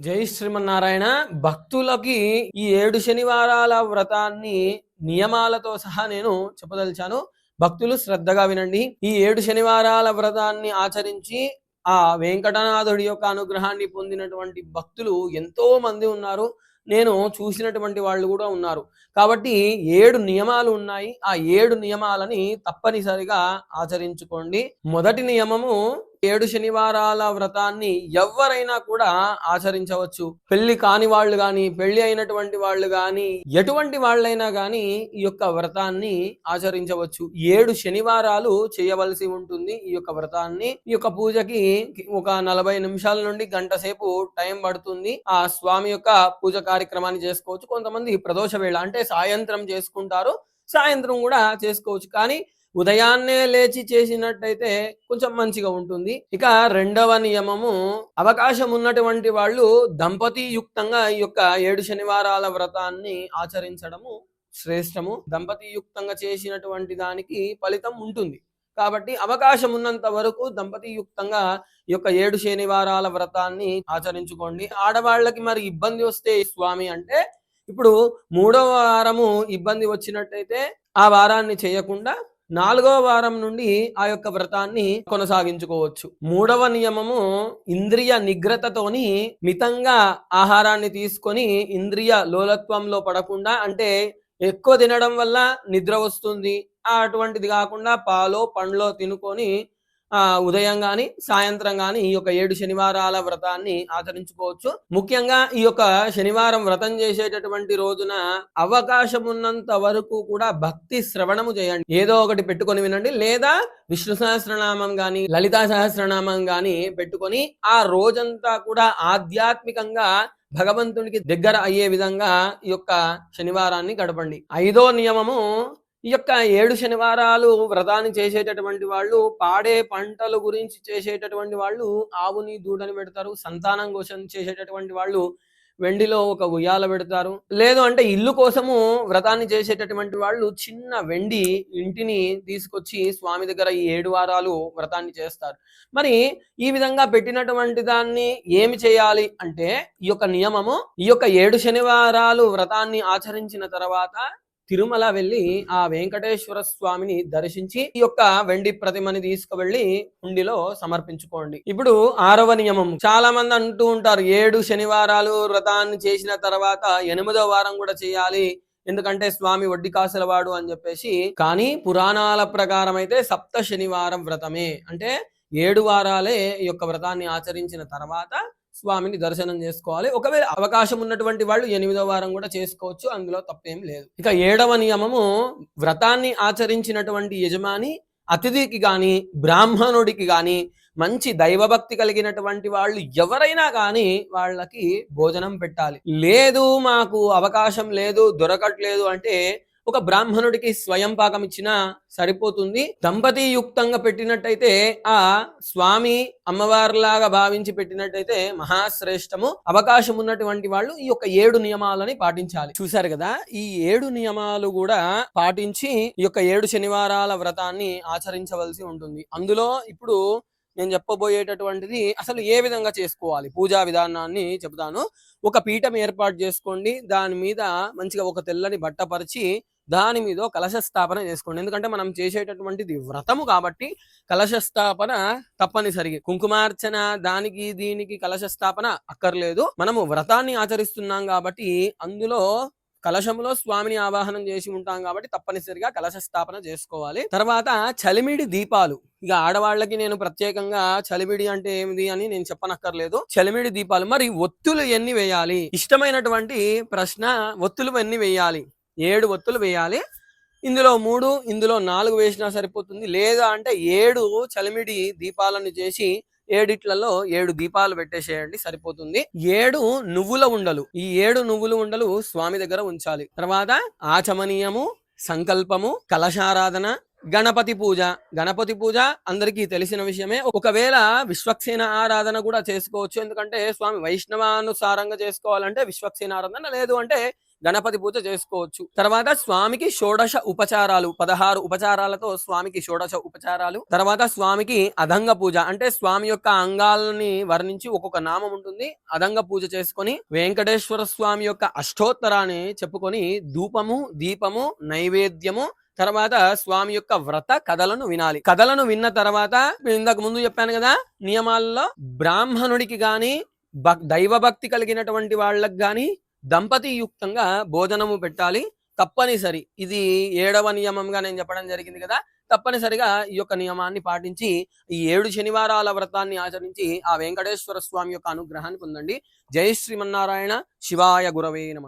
జై శ్రీమన్నారాయణ. భక్తులకి ఈ ఏడు శనివారాల వ్రతాన్ని నియమాలతో సహా నేను చెప్పదలిచాను. భక్తులు శ్రద్ధగా వినండి. ఈ ఏడు శనివారాల వ్రతాన్ని ఆచరించి ఆ వెంకటనాథుడి యొక్క అనుగ్రహాన్ని పొందినటువంటి భక్తులు ఎంతో మంది ఉన్నారు. నేను చూసినటువంటి వాళ్ళు కూడా ఉన్నారు. కాబట్టి ఏడు నియమాలు ఉన్నాయి. ఆ ఏడు నియమాలని తప్పనిసరిగా ఆచరించుకోండి. మొదటి నియమము ఏడు శనివారాల వ్రతాన్ని ఎవరైనా కూడా ఆచరించవచ్చు. పెళ్ళి కాని వాళ్ళు గాని పెళ్ళి అయినటువంటి వాళ్ళు గాని ఎటువంటి వాళ్ళైనా గాని ఈ యొక్క వ్రతాన్ని ఆచరించవచ్చు. ఏడు శనివారాలు చేయవలసి ఉంటుంది ఈ యొక్క వ్రతాన్ని. ఈ యొక్క పూజకి ఒక నలభై నిమిషాల నుండి గంట సేపు టైం పడుతుంది. ఆ స్వామి యొక్క పూజ కార్యక్రమాన్ని చేసుకోవచ్చు. కొంతమంది ప్రదోష వేళ అంటే సాయంత్రం చేసుకుంటారు. సాయంత్రం కూడా చేసుకోవచ్చు. కానీ ఉదయాన్నే లేచి చేసినట్టయితే కొంచెం మంచిగా ఉంటుంది. ఇక రెండవ నియమము అవకాశం ఉన్నటువంటి వాళ్ళు దంపతి యుక్తంగా ఈ యొక్క ఏడు శనివారాల వ్రతాన్ని ఆచరించడము శ్రేష్టము. దంపతి యుక్తంగా చేసినటువంటి దానికి ఫలితం ఉంటుంది. కాబట్టి అవకాశం ఉన్నంత వరకు దంపతి యుక్తంగా ఈ యొక్క ఏడు శనివారాల వ్రతాన్ని ఆచరించుకోండి. ఆడవాళ్ళకి మరి ఇబ్బంది వస్తే స్వామి అంటే ఇప్పుడు మూడవ వారము ఇబ్బంది వచ్చినట్టయితే ఆ వారాన్ని చేయకుండా నాలుగో వారం నుండి ఆ యొక్క వ్రతాన్ని కొనసాగించుకోవచ్చు. మూడవ నియమము ఇంద్రియ నిగ్రతతోని మితంగా ఆహారాన్ని తీసుకొని ఇంద్రియ లోలత్వంలో పడకుండా అంటే ఎక్కువ తినడం వల్ల నిద్ర వస్తుంది. అటువంటిది కాకుండా పాలో పండ్లో తినుకొని ఉదయం గాని సాయంత్రం గాని ఈ యొక్క ఏడు శనివారాల వ్రతాన్ని ఆచరించుకోవచ్చు. ముఖ్యంగా ఈ యొక్క శనివారం వ్రతం చేసేటటువంటి రోజున అవకాశం ఉన్నంత వరకు కూడా భక్తి శ్రవణము చేయండి. ఏదో ఒకటి పెట్టుకొని వినండి. లేదా విష్ణు సహస్రనామం గాని లలితా సహస్రనామం గాని పెట్టుకొని ఆ రోజంతా కూడా ఆధ్యాత్మికంగా భగవంతునికి దగ్గర అయ్యే విధంగా ఈ యొక్క శనివారాన్ని గడపండి. ఐదో నియమము ఈ యొక్క ఏడు శనివారాలు వ్రతాన్ని చేసేటటువంటి వాళ్ళు పాడే పంటల గురించి చేసేటటువంటి వాళ్ళు ఆవుని దూడని పెడతారు సంతానం కోసం చేసేటటువంటి వాళ్ళు వెండిలో ఒక ఉయ్యాల పెడతారు. లేదు అంటే ఇల్లు కోసము వ్రతాన్ని చేసేటటువంటి వాళ్ళు చిన్న వెండి ఇంటిని తీసుకొచ్చి స్వామి దగ్గర ఈ ఏడు వారాలు వ్రతాన్ని చేస్తారు. మరి ఈ విధంగా పెట్టినటువంటి దాన్ని ఏమి చేయాలి అంటే ఈ యొక్క నియమము ఈ యొక్క ఏడు శనివారాలు వ్రతాన్ని ఆచరించిన తర్వాత తిరుమల వెళ్ళి ఆ వెంకటేశ్వర స్వామిని దర్శించి ఈ యొక్క వెండి ప్రతిమని తీసుకువెళ్ళి హుండిలో సమర్పించుకోండి. ఇప్పుడు ఆరవ నియమం. చాలా మంది అంటూ ఉంటారు ఏడు శనివారాలు వ్రతాన్ని చేసిన తర్వాత ఎనిమిదో వారం కూడా చేయాలి ఎందుకంటే స్వామి వడ్డీ కాసులవాడు అని చెప్పేసి. కానీ పురాణాల ప్రకారం అయితే సప్త శనివారం వ్రతమే. అంటే ఏడు వారాలే ఈ యొక్క వ్రతాన్ని ఆచరించిన తర్వాత స్వామిని దర్శనం చేసుకోవాలి. ఒకవేళ అవకాశం ఉన్నటువంటి వాళ్ళు ఎనిమిదో వారం కూడా చేసుకోవచ్చు. అందులో తప్పేం లేదు. ఇక ఏడవ నియమము వ్రతాన్ని ఆచరించినటువంటి యజమాని అతిథికి గాని బ్రాహ్మణుడికి గాని మంచి దైవభక్తి కలిగినటువంటి వాళ్ళు ఎవరైనా కానీ వాళ్ళకి భోజనం పెట్టాలి. లేదు మాకు అవకాశం లేదు దొరకట్లేదు అంటే ఒక బ్రాహ్మణుడికి స్వయం పాకం ఇచ్చినా సరిపోతుంది. దంపతి యుక్తంగా పెట్టినట్టయితే ఆ స్వామి అమ్మవారిలాగా భావించి పెట్టినట్టయితే మహాశ్రేష్టము. అవకాశం ఉన్నటువంటి వాళ్ళు ఈ యొక్క ఏడు నియమాలని పాటించాలి. చూశారు కదా ఈ ఏడు నియమాలు కూడా పాటించి ఈ యొక్క ఏడు శనివారాల వ్రతాన్ని ఆచరించవలసి ఉంటుంది. అందులో ఇప్పుడు నేను చెప్పబోయేటటువంటిది అసలు ఏ విధంగా చేసుకోవాలి? పూజా విధానాన్ని చెబుతాను. ఒక పీఠం ఏర్పాటు చేసుకోండి. దాని మీద మంచిగా ఒక తెల్లని బట్ట పరిచి దాని మీద కలశ స్థాపన చేసుకోండి. ఎందుకంటే మనం చేసేటటువంటిది వ్రతము కాబట్టి కలశ స్థాపన తప్పనిసరిగా. కుంకుమార్చన దానికి దీనికి కలశ స్థాపన అక్కర్లేదు. మనము వ్రతాన్ని ఆచరిస్తున్నాం కాబట్టి అందులో కలశంలో స్వామిని ఆవాహనం చేసి ఉంటాం కాబట్టి తప్పనిసరిగా కలశ స్థాపన చేసుకోవాలి. తర్వాత చలిమిడి దీపాలు. ఇక ఆడవాళ్ళకి నేను ప్రత్యేకంగా చలిమిడి అంటే ఏమిది అని నేను చెప్పనక్కర్లేదు. చలిమిడి దీపాలు. మరి ఒత్తులు ఎన్ని వేయాలి? ఇష్టమైనటువంటి ప్రశ్న ఒత్తులు ఎన్ని వేయాలి? ఏడు ఒత్తులు వేయాలి. ఇందులో మూడు ఇందులో నాలుగు వేసినా సరిపోతుంది. లేదా అంటే ఏడు చలిమిడి దీపాలను చేసి ఏడిట్లలో ఏడు దీపాలు పెట్టేసేయండి సరిపోతుంది. ఏడు నువ్వుల ఉండలు. ఈ ఏడు నువ్వుల ఉండలు స్వామి దగ్గర ఉంచాలి. తర్వాత ఆచమనీయము సంకల్పము కలశారాధన గణపతి పూజ. గణపతి పూజ అందరికీ తెలిసిన విషయమే. ఒకవేళ విశ్వక్సేన ఆరాధన కూడా చేసుకోవచ్చు. ఎందుకంటే స్వామి వైష్ణవానుసారంగా చేసుకోవాలంటే విశ్వక్సేన ఆరాధన లేదు అంటే గణపతి పూజ చేసుకోవచ్చు. తర్వాత స్వామికి షోడశ ఉపచారాలు పదహారు ఉపచారాలతో స్వామికి షోడశ ఉపచారాలు తర్వాత స్వామికి అదంగ పూజ. అంటే స్వామి యొక్క అంగాలని వర్ణించి ఒక్కొక్క నామం ఉంటుంది. అదంగ పూజ చేసుకొని వెంకటేశ్వర స్వామి యొక్క అష్టోత్తరాన్ని చెప్పుకొని ధూపము దీపము నైవేద్యము తర్వాత స్వామి యొక్క వ్రత కథలను వినాలి. కథలను విన్న తర్వాత ఇంతకు ముందు చెప్పాను కదా నియమాల్లో బ్రాహ్మణుడికి గాని భక్- దైవభక్తి కలిగినటువంటి వాళ్ళకి గాని దంపతి యుక్తంగా భోజనము పెట్టాలి తప్పనిసరి. ఇది ఏడవ నియమంగా నేను చెప్పడం జరిగింది కదా తప్పనిసరిగా ఈ యొక్క నియమాన్ని పాటించి ఈ ఏడు శనివారాల వ్రతాన్ని ఆచరించి ఆ వెంకటేశ్వర స్వామి యొక్క అనుగ్రహాన్ని పొందండి. జై శ్రీమన్నారాయణ శివాయ గురవే నమ.